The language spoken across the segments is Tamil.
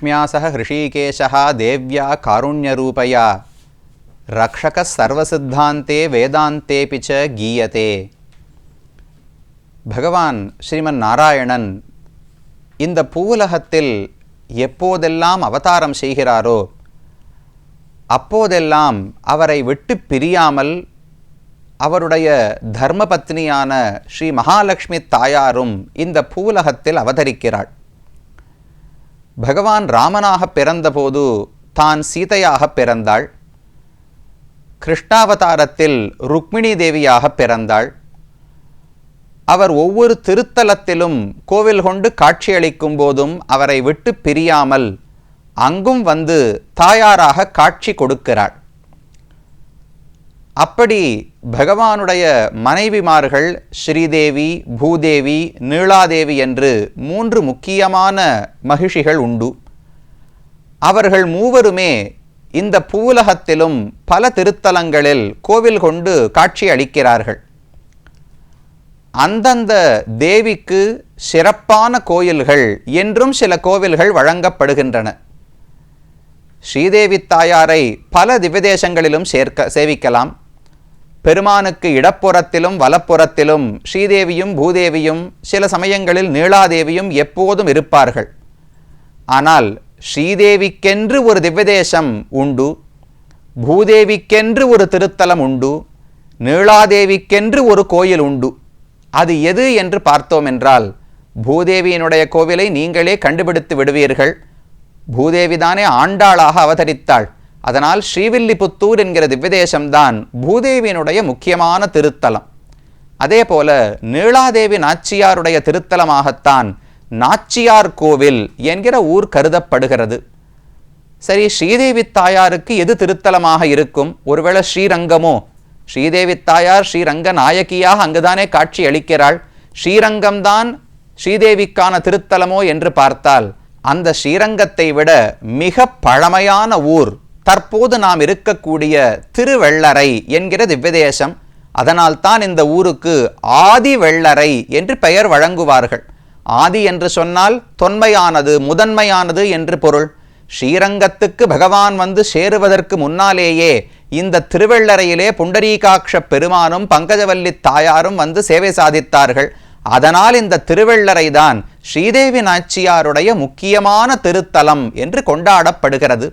லக்ஷ்மியா சக ஹிருஷீகேஷா தேவ்யா காருண்யரூபயா ரக்ஷக சர்வசித்தாந்தே வேதாந்தே பிச்ச கீயதே பகவான் ஸ்ரீமன் நாராயணன் இந்த பூவுலகத்தில் எப்போதெல்லாம் அவதாரம் செய்கிறாரோ அப்போதெல்லாம் அவரை விட்டு பிரியாமல் அவருடைய தர்மபத்னியான ஸ்ரீ மகாலட்சுமி தாயாரும் இந்த பூவுலகத்தில் அவதரிக்கிறாள். பகவான் ராமனாக பிறந்தபோது தான் சீதையாக பிறந்தாள். கிருஷ்ணாவதாரத்தில் ருக்மிணி தேவியாக பிறந்தாள். அவர் ஒவ்வொரு திருத்தலத்திலும் கோவில் கொண்டு காட்சியளிக்கும் போதும் அவரை விட்டு பிரியாமல் அங்கும் வந்து தாயாராக காட்சி கொடுக்கிறாள். அப்படி பகவானுடைய மனைவிமார்கள் ஸ்ரீதேவி பூதேவி நீளாதேவி என்று மூன்று முக்கியமான மகிழ்ச்சிகள் உண்டு. அவர்கள் மூவருமே இந்த பூலகத்திலும் பல திருத்தலங்களில் கோவில் கொண்டு காட்சி அளிக்கிறார்கள். அந்தந்த தேவிக்கு சிறப்பான கோயில்கள் என்றும் சில கோவில்கள் வழங்கப்படுகின்றன. ஸ்ரீதேவி தாயாரை பல திவ்யதேசங்களிலும் சேர்க்க சேவிக்கலாம். பெருமானுக்கு இடப்புறத்திலும் வலப்புறத்திலும் ஸ்ரீதேவியும் பூதேவியும் சில சமயங்களில் நீளாதேவியும் எப்போதும் இருப்பார்கள். ஆனால் ஸ்ரீதேவிக்கென்று ஒரு திவ்யதேசம் உண்டு பூதேவிக்கென்று ஒரு திருத்தலம் உண்டு நீளாதேவிக்கென்று ஒரு கோயில் உண்டு. அது எது என்று பார்த்தோம் என்றால் பூதேவியினுடைய கோவிலை நீங்களே கண்டுபிடித்து விடுவீர்கள். பூதேவிதானே ஆண்டாளாக அவதரித்தாள். அதனால் ஸ்ரீவில்லிபுத்தூர் என்கிற திவ்யதேசம்தான் பூதேவியினுடைய முக்கியமான திருத்தலம். அதே போல நீளாதேவி நாச்சியாருடைய திருத்தலமாகத்தான் நாச்சியார் கோவில் என்கிற ஊர் கருதப்படுகிறது. சரி ஸ்ரீதேவி தாயாருக்கு எது திருத்தலமாக இருக்கும்? ஒருவேளை ஸ்ரீரங்கமோ? ஸ்ரீதேவி தாயார் ஸ்ரீரங்க நாயகியாக அங்குதானே காட்சி அளிக்கிறாள். ஸ்ரீரங்கம்தான் ஸ்ரீதேவிக்கான திருத்தலமோ என்று பார்த்தால் அந்த ஸ்ரீரங்கத்தை விட மிக பழமையான ஊர் தற்போது நாம் இருக்கக்கூடிய திருவெள்ளரை என்கிற திவ்யதேசம் அதனால்தான் இந்த ஊருக்கு ஆதி வெள்ளரை என்று பெயர் வழங்குவார்கள். ஆதி என்று சொன்னால் தொன்மையானது முதன்மையானது என்று பொருள். ஸ்ரீரங்கத்துக்கு பகவான் வந்து சேருவதற்கு முன்னாலேயே இந்த திருவெள்ளரையிலே புண்டரீகாட்ச பெருமானும் பங்கஜவல்லி தாயாரும் வந்து சேவை சாதித்தார்கள். அதனால் இந்த திருவெள்ளரை தான் ஸ்ரீதேவி நாச்சியாருடைய முக்கியமான திருத்தலம் என்று கொண்டாடப்படுகிறது.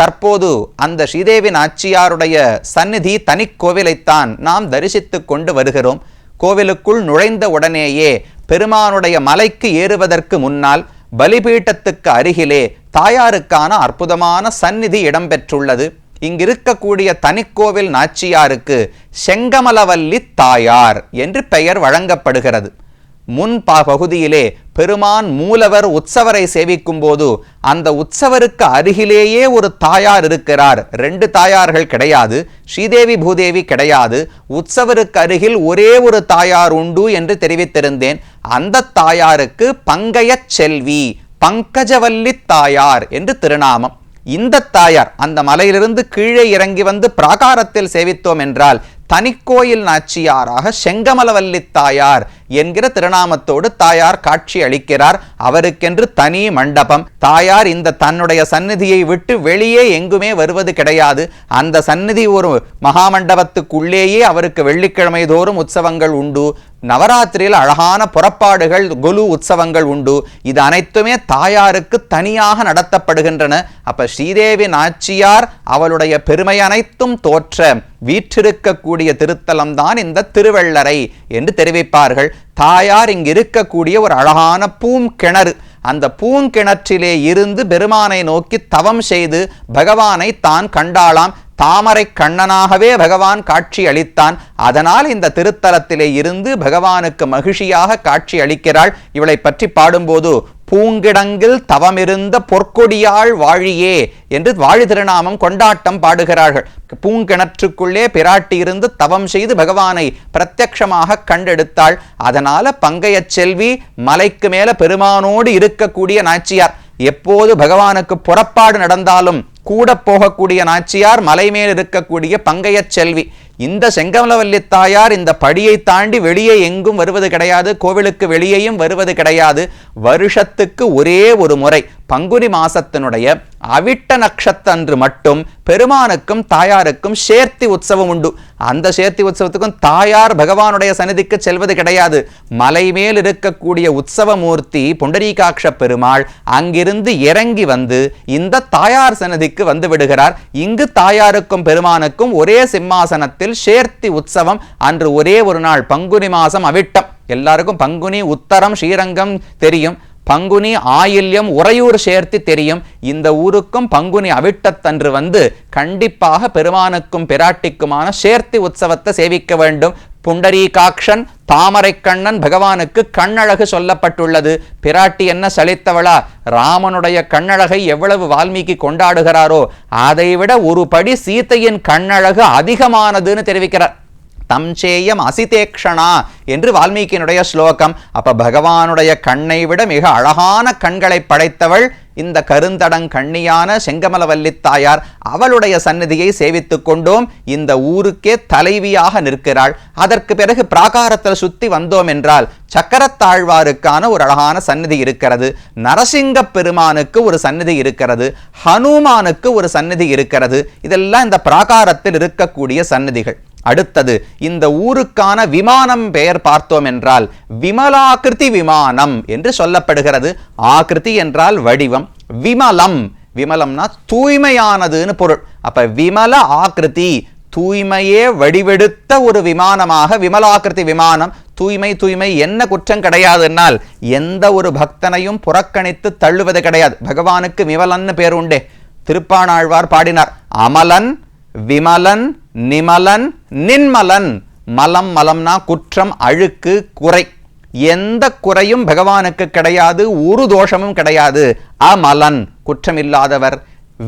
தற்போது அந்த ஸ்ரீதேவி நாச்சியாருடைய சந்நிதி தனிக்கோவிலைத்தான் நாம் தரிசித்து கொண்டு வருகிறோம். கோவிலுக்குள் நுழைந்த உடனேயே பெருமானுடைய மலைக்கு ஏறுவதற்கு முன்னால் பலிபீட்டத்துக்கு அருகிலே தாயாருக்கான அற்புதமான சந்நிதி இடம்பெற்றுள்ளது. இங்கிருக்கக்கூடிய தனிக்கோவில் நாச்சியாருக்கு செங்கமலவல்லி தாயார் என்று பெயர் வழங்கப்படுகிறது. முன் பா பகுதியிலே பெருமான் மூலவர் உற்சவரை சேவிக்கும் போது அந்த உற்சவருக்கு அருகிலேயே ஒரு தாயார் இருக்கிறார். ரெண்டு தாயார்கள் கிடையாது ஸ்ரீதேவி பூதேவி கிடையாது. உற்சவருக்கு அருகில் ஒரே ஒரு தாயார் உண்டு என்று தெரிவித்திருந்தேன். அந்த தாயாருக்கு பங்கைய செல்வி பங்கஜவல்லி தாயார் என்று திருநாமம். இந்த தாயார் அந்த மலையிலிருந்து கீழே இறங்கி வந்து பிராகாரத்தில் சேவித்தோம் என்றால் தனிக்கோயில் நாச்சியாராக செங்கமலவல்லி தாயார் என்கிற திருநாமத்தோடு தாயார் காட்சி அளிக்கிறார். அவருக்கென்று தனி மண்டபம். தாயார் இந்த தன்னுடைய சந்நிதியை விட்டு வெளியே எங்குமே வருவது கிடையாது. அந்த சந்நிதி ஒரு மகாமண்டபத்துக்குள்ளேயே அவருக்கு வெள்ளிக்கிழமை தோறும் உற்சவங்கள் உண்டு. நவராத்திரியில் அழகான புறப்பாடுகள் குலு உற்சவங்கள் உண்டு. இது அனைத்துமே தாயாருக்கு தனியாக நடத்தப்படுகின்றன. அப்ப ஸ்ரீதேவி நாச்சியார் அவளுடைய பெருமை அனைத்தும் தோற்ற வீற்றிருக்கக்கூடிய திருத்தலம் தான் இந்த திருவள்ளரை என்று தெரிவிப்பார்கள். தாயார் இங்கு இருக்கக்கூடிய ஒரு அழகான பூங்கிணறு அந்த பூங்கிணற்றிலே இருந்து பெருமானை நோக்கி தவம் செய்து பகவானை தான் கண்டாளாம். தாமரை கண்ணனாகவே பகவான் காட்சி அளித்தான். அதனால் இந்த திருத்தலத்திலே இருந்து பகவானுக்கு மகிழ்ச்சியாக காட்சி அளிக்கிறாள். இவளை பற்றி பாடும்போது பூங்கிடங்கில் தவமிருந்த பொற்கொடியாள் வாழியே என்று வாழி திருநாமம் கொண்டாட்டம் பாடுகிறார்கள். பூங்கிணற்றுக்குள்ளே பிராட்டி இருந்து தவம் செய்து பகவானை பிரத்யக்ஷமாக கண்டெடுத்தாள். அதனால பங்கையச் செல்வி மலைக்கு மேல பெருமானோடு இருக்கக்கூடிய நாச்சியார். எப்போது பகவானுக்கு புறப்பாடு நடந்தாலும் கூட போகக்கூடிய நாச்சியார் மலை மேல் இருக்கக்கூடிய பங்கையச் செல்வி. இந்த செங்கமலவல்லி தாயார் இந்த படியை தாண்டி வெளியே எங்கும் வருவது கிடையாது கோவிலுக்கு வெளியேயும் வருவது கிடையாது. வருஷத்துக்கு ஒரே ஒரு முறை பங்குனி மாசத்தினுடைய அவிட்ட நட்சத்திரன்று மட்டும் பெருமானுக்கும் தாயாருக்கும் சேர்த்தி உற்சவம் உண்டு. அந்த சேர்த்தி உற்சவத்துக்கும் தாயார் பகவானுடைய சன்னதிக்கு செல்வது கிடையாது. மலை மேல் இருக்கக்கூடிய உற்சவமூர்த்தி புண்டரீகாட்ச பெருமாள் அங்கிருந்து இறங்கி வந்து இந்த தாயார் சன்னதிக்கு வந்து விடுகிறார். இங்கு தாயாருக்கும் பெருமானுக்கும் ஒரே சிம்மாசனத்தில் சேர்த்தி உற்சவம். அன்று ஒரே ஒரு நாள் பங்குனி மாசம் அவிட்டம். எல்லாருக்கும் பங்குனி உத்தரம் ஸ்ரீரங்கம் தெரியும். பங்குனி ஆயில்யம் உறையூர் சேர்த்து தெரியும். இந்த ஊருக்கும் பங்குனி அவிட்டத்தன்று வந்து கண்டிப்பாக பெருமானுக்கும் பிராட்டிக்குமான சேர்த்தி உற்சவத்தை சேவிக்க வேண்டும். புண்டரீகாக்ஷன் தாமரை கண்ணன் பகவானுக்கு கண்ணழகு சொல்லப்பட்டுள்ளது. பிராட்டி என்ன சலித்தவளா? ராமனுடைய கண்ணழகை எவ்வளவு வால்மீகி கொண்டாடுகிறாரோ அதைவிட ஒரு படி சீத்தையின் கண்ணழகு அதிகமானதுன்னு தெரிவிக்கிறார். தம்சேயம் அசிதேக்ஷணா என்று வால்மீகியினுடைய ஸ்லோகம். அப்ப பகவானுடைய கண்ணை விட மிக அழகான கண்களை படைத்தவள் இந்த கருந்தடங் கண்ணியான செங்கமலவல்லி தாயார். அவளுடைய சந்நிதியை சேவித்துக் கொண்டோம். இந்த ஊருக்கே தலைவியாக நிற்கிறாள். அதற்கு பிறகு பிராகாரத்தில் சுத்தி வந்தோம் என்றால் சக்கரத்தாழ்வாருக்கான ஒரு அழகான சந்நிதி இருக்கிறது. நரசிங்க பெருமானுக்கு ஒரு சந்நிதி இருக்கிறது. ஹனுமானுக்கு ஒரு சந்நிதி இருக்கிறது. இதெல்லாம் இந்த பிராகாரத்தில் இருக்கக்கூடிய சந்நிதிகள். அடுத்தது இந்த ஊருக்கான விமானம் பெயர் பார்த்தோம் என்றால் விமலாகிருதி விமானம் என்று சொல்லப்படுகிறது. ஆகிருதி என்றால் வடிவம் விமலம். விமலம்னா தூய்மையானதுன்னு பொருள். அப்ப விமல ஆகிருதி தூய்மையே வடிவெடுத்த ஒரு விமானமாக விமலாகிருதி விமானம். தூய்மை தூய்மை என்ன குற்றம் கிடையாதுன்னால் எந்த ஒரு பக்தனையும் புறக்கணித்து தள்ளுவது கிடையாது. பகவானுக்கு விமலன்னு பேர் உண்டே. திருப்பானாழ்வார் பாடினார் அமலன் விமலன் நிமலன் நின்மலன். மலம் மலம்னா குற்றம் அழுக்கு குறை. எந்த குறையும் பகவானுக்கு கிடையாது ஒரு தோஷமும் கிடையாது. அமலன் குற்றம் இல்லாதவர்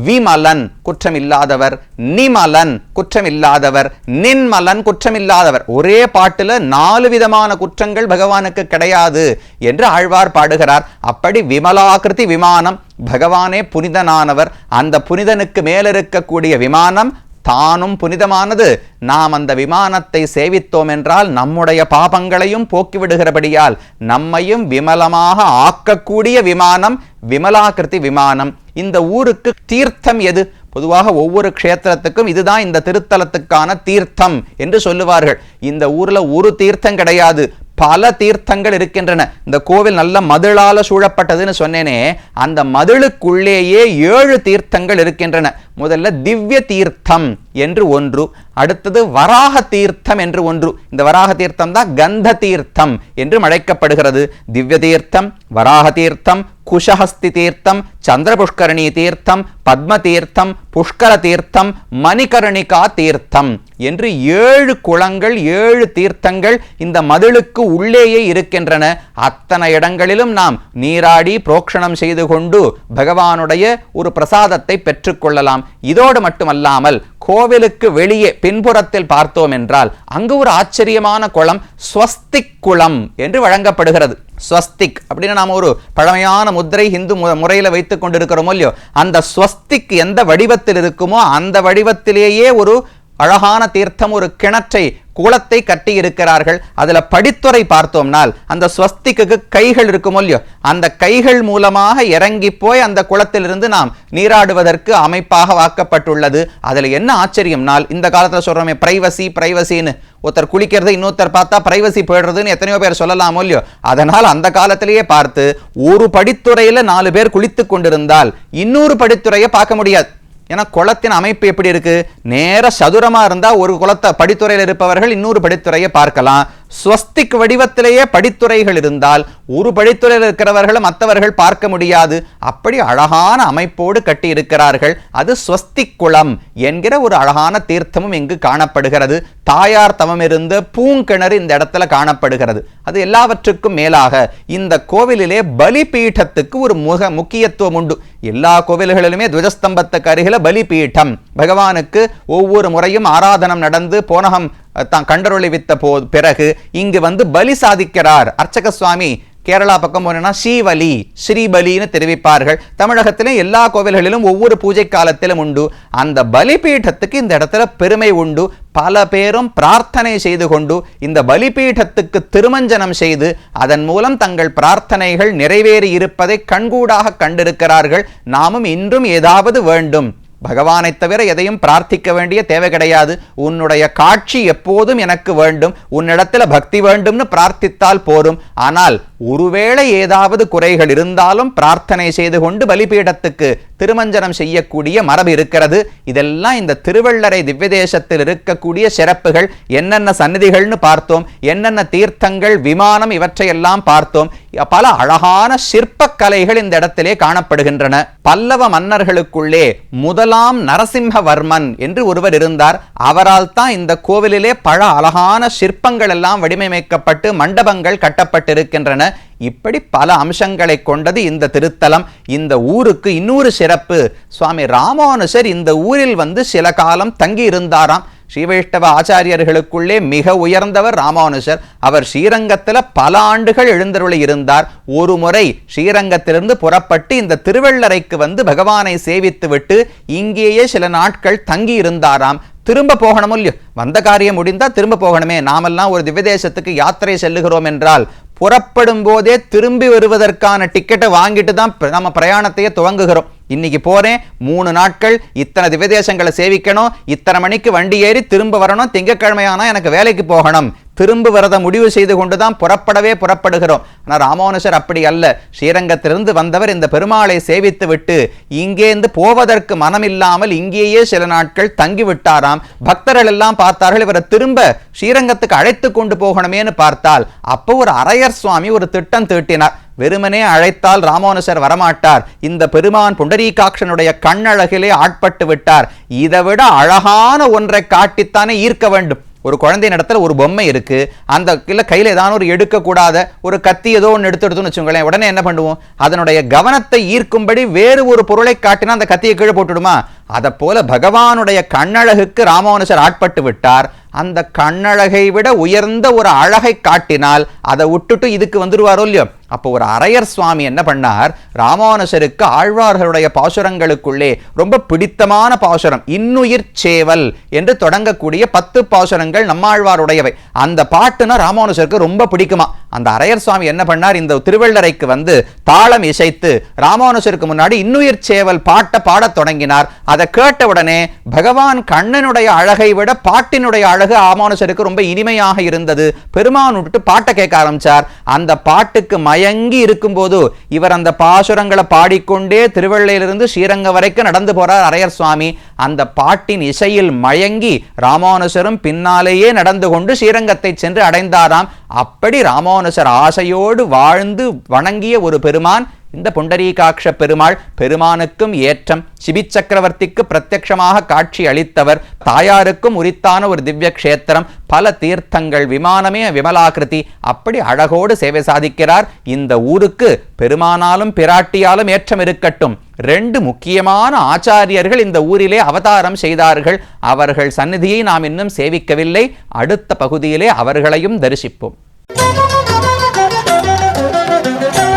விமலன் குற்றமில்லாதவர். நிமலன் குற்றமில்லாதவர். நின்மலன் குற்றமில்லாதவர். ஒரே பாட்டில் நாலு விதமான குற்றங்கள் பகவானுக்கு கிடையாது என்று ஆழ்வார் பாடுகிறார். அப்படி விமலாகிருதி விமானம் பகவானே புனிதனானவர். அந்த புனிதனுக்கு மேலிருக்கக்கூடிய விமானம் தானும் புனிதமானது. நாம் அந்த விமானத்தை சேவித்தோம் என்றால் நம்முடைய பாபங்களையும் போக்கிவிடுகிறபடியால் நம்மையும் விமலமாக ஆக்கக்கூடிய விமானம் விமலாகிருதி விமானம். இந்த ஊருக்கு தீர்த்தம் எது? பொதுவாக ஒவ்வொரு க்ஷேத்திரத்துக்கும் இதுதான் இந்த திருத்தலத்துக்கான தீர்த்தம் என்று சொல்லுவார்கள். இந்த ஊரில் ஒரு தீர்த்தம் கிடையாது. பல தீர்த்தங்கள் இருக்கின்றன. இந்த கோவில் நல்ல மதிளால சூழப்பட்டதுன்னு சொன்னேனே அந்த மதிலுக்குள்ளேயே ஏழு தீர்த்தங்கள் இருக்கின்றன. முதல்ல திவ்ய தீர்த்தம் என்று ஒன்று அடுத்தது வராக தீர்த்தம் என்று ஒன்று. இந்த வராக தீர்த்தம் தான் கந்த தீர்த்தம் என்று அழைக்கப்படுகிறது. திவ்ய தீர்த்தம் வராக தீர்த்தம் குஷஹஸ்தி தீர்த்தம் சந்திரபுஷ்கரணி தீர்த்தம் பத்ம தீர்த்தம் புஷ்கர தீர்த்தம் மணிகர்ணிகா தீர்த்தம் என்று ஏழு குளங்கள் ஏழு தீர்த்தங்கள் இந்த மதிலுக்கு உள்ளேயே இருக்கின்றன. அத்தனை இடங்களிலும் நாம் நீராடி புரோக்ஷணம் செய்து கொண்டு பகவானுடைய ஒரு பிரசாதத்தை பெற்றுக்கொள்ளலாம். இதோடு மட்டுமல்லாமல் கோவிலுக்கு வெளியே பின்புறத்தில் பார்த்தோம் என்றால் அங்கு ஒரு ஆச்சரியமான குளம் ஸ்வஸ்திக் குளம் என்று வழங்கப்படுகிறது. ஸ்வஸ்திக் அப்படின்னு நாம ஒரு பழமையான முத்திரை ஹிந்து முறையில் வைத்துக் கொண்டிருக்கிறோமோ இல்லையோ அந்த ஸ்வஸ்திக் எந்த வடிவத்தில் இருக்குமோ அந்த வடிவத்திலேயே ஒரு அழகான தீர்த்தம் ஒரு கிணற்றை குளத்தை கட்டி இருக்கிறார்கள் அதுல படித்துறை பார்த்தோம்னால் அந்த ஸ்வஸ்திக்கு கைகள் இருக்குமோ இல்லையோ? அந்த கைகள் மூலமாக இறங்கி போய் அந்த குளத்திலிருந்து நாம் நீராடுவதற்கு அமைப்பாக வாக்கப்பட்டுள்ளது அதுல என்ன ஆச்சரியம்னால் இந்த காலத்தில் சொல்றோமே பிரைவசி பிரைவசின்னு ஒருத்தர் குளிக்கிறது இன்னொருத்தர் பார்த்தா பிரைவசி போயிடுறதுன்னு எத்தனையோ பேர் சொல்லலாமோ இல்லையோ? அதனால் அந்த காலத்திலேயே பார்த்து ஒரு படித்துறையில் நாலு பேர் குளித்து கொண்டிருந்தால் இன்னொரு படித்துறையை பார்க்க முடியாது. ஏன்னா குளத்தின் அமைப்பு எப்படி இருக்கு? நேர சதுரமா இருந்தா ஒரு குளத்தை படித்துறையில் இருப்பவர்கள் இன்னொரு படித்துறையை பார்க்கலாம். ஸ்வஸ்திக் வடிவத்திலேயே படித்துறைகள் இருந்தால் ஒரு படித்துறையில் இருக்கிறவர்கள் மற்றவர்கள் பார்க்க முடியாது. அப்படி அழகான அமைப்போடு கட்டி இருக்கிறார்கள் அது ஸ்வஸ்திக் குளம் என்கிற ஒரு அழகான தீர்த்தமும் இங்கு காணப்படுகிறது. தாயார் தவம் இருந்த பூங்கிணறு இந்த இடத்துல காணப்படுகிறது. அது எல்லாவற்றுக்கும் மேலாக இந்த கோவிலிலே பலிபீഠத்துக்கு ஒரு முக முக்கியத்துவம் உண்டு. எல்லா கோவில்களிலுமே துவஜஸ்தம்பத்துக்கு அருகில பலிபீடம். பகவானுக்கு ஒவ்வொரு முறையும் ஆராதனம் நடந்து போனகம் தான் கண்டருளி வித்த போ பிறகு இங்கு வந்து பலி சாதிக்கிறார். அர்ச்சக சுவாமி கேரளா பக்கம் போனோம்னா ஸ்ரீவலி ஸ்ரீபலின்னு தெரிவிப்பார்கள். தமிழகத்திலே எல்லா கோவில்களிலும் ஒவ்வொரு பூஜை காலத்திலும் உண்டு. அந்த பலிபீடத்துக்கு இந்த இடத்துல பெருமை உண்டு. பல பேரும் பிரார்த்தனை செய்து கொண்டு இந்த பலிபீடத்துக்கு திருமஞ்சனம் செய்து அதன் மூலம் தங்கள் பிரார்த்தனைகள் நிறைவேறி இருப்பதை கண்கூடாக கண்டிருக்கிறார்கள். நாமும் இன்றும் ஏதாவது வேண்டும். பகவானை தவிர எதையும் பிரார்த்திக்க வேண்டிய தேவை கிடையாது. உன்னுடைய காட்சி எப்போதும் எனக்கு வேண்டும். உன்னிடத்தில் பக்தி வேண்டும்னு பிரார்த்தித்தால் போரும். ஆனால் ஒருவேளை ஏதாவது குறைகள் இருந்தாலும் பிரார்த்தனை செய்து கொண்டு பலிபீடத்துக்கு திருமஞ்சனம் செய்யக்கூடிய மரபு இருக்கிறது. இதெல்லாம் இந்த திருவள்ளரை திவ்யதேசத்தில் இருக்கக்கூடிய சிறப்புகள். என்னென்ன சன்னதிகள்னு பார்த்தோம். என்னென்ன தீர்த்தங்கள் விமானம் இவற்றையெல்லாம் பார்த்தோம். பல அழகான சிற்பக்கலைகள் இந்த இடத்திலே காணப்படுகின்றன. பல்லவ மன்னர்களுக்குள்ளே முதலாம் நரசிம்மவர்மன் என்று ஒருவர் இருந்தார். அவரால் தான் இந்த கோவிலிலே பல அழகான சிற்பங்கள் எல்லாம் வடிவமைக்கப்பட்டு மண்டபங்கள் கட்டப்பட்டிருக்கின்றன. இப்படி பல அம்சங்களை கொண்டது இந்த திருத்தலம் இந்த ஊருக்கு இன்னொரு சிறப்பு. சுவாமி ராமானுஜர் இந்த ஊரில் வந்து சில காலம் தங்கி இருந்தாராம் ஸ்ரீவைஷ்ணவ ஆச்சாரியர்களுக்குள்ளே மிக உயர்ந்தவர் ராமானுஜர். அவர் ஸ்ரீரங்கத்தில் பல ஆண்டுகள் எழுந்தருளி இருந்தார். ஒரு முறை ஸ்ரீரங்கத்திலிருந்து புறப்பட்டு இந்த திருவள்ளரைக்கு வந்து பகவானை சேவித்துவிட்டு இங்கேயே சில நாட்கள் தங்கி இருந்தாராம் திரும்ப போகணும் இல்லையோ? வந்த காரியம் முடிந்தால் திரும்ப போகணுமே. நாமெல்லாம் ஒரு திவ்யதேசத்துக்கு யாத்திரை செல்லுகிறோம் என்றால் புறப்படும் போதே திரும்பி வருவதற்கான டிக்கெட்டை வாங்கிட்டு தான் நம்ம பிரயாணத்தையே துவங்குகிறோம். இன்னைக்கு போறேன் மூணு நாட்கள் இத்தனை திவதேசங்களை சேவிக்கணும் இத்தனை மணிக்கு வண்டி ஏறி திரும்ப வரணும் திங்கக்கிழமையானா எனக்கு வேலைக்கு போகணும். திரும்ப வரத முடிவு செய்து கொண்டுதான் புறப்படவே புறப்படுகிறோம். ஆனால் ராமானுஷர் அப்படி அல்ல. ஸ்ரீரங்கத்திலிருந்து வந்தவர் இந்த பெருமாளை சேவித்து விட்டு இங்கேருந்து போவதற்கு மனமில்லாமல் இங்கேயே சில நாட்கள் தங்கி விட்டாராம். பக்தர்கள் எல்லாம் பார்த்தார்கள் இவரை திரும்ப ஸ்ரீரங்கத்துக்கு அழைத்து கொண்டு போகணுமேனு பார்த்தால் அப்போ ஒரு அரையர் சுவாமி ஒரு திட்டம் தீட்டினார். வெறுமனே அழைத்தால் ராமானுசர் வரமாட்டார். இந்த பெருமான் புண்டரீகாட்சனுடைய கண்ணழகிலே ஆட்பட்டு விட்டார். இதை விட அழகான ஒன்றை காட்டித்தானே ஈர்க்க வேண்டும். ஒரு குழந்தை இடத்துல ஒரு பொம்மை இருக்கு அந்த இல்லை கையில் ஏதாவது ஒரு எடுக்கக்கூடாத ஒரு கத்தி ஏதோ ஒன்று எடுத்து எடுத்துன்னு வச்சுக்கோங்களேன் உடனே என்ன பண்ணுவோம்? அதனுடைய கவனத்தை ஈர்க்கும்படி வேறு ஒரு பொருளை காட்டினா அந்த கத்தியை கீழே போட்டுடுமா? அதை போல பகவானுடைய கண்ணழகுக்கு ராமானுஜர் ஆட்பட்டு விட்டார். அந்த கண்ணழகை விட உயர்ந்த ஒரு அழகை காட்டினால் அதை விட்டுட்டு இதுக்கு வந்துடுவாரோ இல்லையோ? அப்போ ஒரு அரையர் சுவாமி என்ன பண்ணார்? ராமானுசருக்கு ஆழ்வார்களுடைய பாசுரங்களுக்குள்ளே ரொம்ப பிடித்தமான பாசுரம் இன்னுயிர் சேவல் என்று தொடங்கக்கூடிய பத்து பாசுரங்கள் நம்மாழ்வாருடையவை. அந்த பாட்டுனா ராமானுசருக்கு ரொம்ப பிடிக்குமா? அந்த அரையர் சுவாமி என்ன பண்ணார்? இந்த திருவள்ளரைக்கு வந்து தாளம் இசைத்து ராமானுஜருக்கு முன்னாடி இன்னுயிர் சேவல் பாட்டை பாடத் தொடங்கினார். அதை கேட்ட உடனே பகவான் கண்ணனுடைய அழகை விட பாட்டினுடைய அழகு ராமானுஜருக்கு ரொம்ப இனிமையாக இருந்தது. பெருமான் விட்டு பாட்டை கேட்க ஆரம்பிச்சார். அந்த பாட்டுக்கு மயங்கி இருக்கும்போது இவர் அந்த பாசுரங்களை பாடிக்கொண்டே திருவள்ளையிலிருந்து ஸ்ரீரங்க வரைக்கும் நடந்து போறார் அரையர் சுவாமி. அந்த பாட்டின் இசையில் மயங்கி ராமானுஜரும் பின்னாலேயே நடந்து கொண்டு ஸ்ரீரங்கத்தை சென்று அடைந்தாராம். அப்படி ராமானுஜர் ஆசையோடு வாழ்ந்து வணங்கிய ஒரு பெருமான் இந்த புண்டரீகாட்ச பெருமாள் பெருமானுக்கும் ஏற்றம் சிபி சக்கரவர்த்திக்கு பிரத்யட்சமாக காட்சி அளித்தவர் தாயாருக்கும் உரித்தான ஒரு திவ்ய கஷேத்திரம் பல தீர்த்தங்கள் விமானமே விமலாகிருதி அப்படி அழகோடு சேவை சாதிக்கிறார். இந்த ஊருக்கு பெருமானாலும் பிராட்டியாலும் ஏற்றம் இருக்கட்டும். ரெண்டு முக்கியமான ஆச்சாரியர்கள் இந்த ஊரிலே அவதாரம் செய்தார்கள். அவர்கள் சந்நிதியை நாம் இன்னும் சேவிக்கவில்லை. அடுத்த பகுதியிலே அவர்களையும் தரிசிப்போம். Thank you.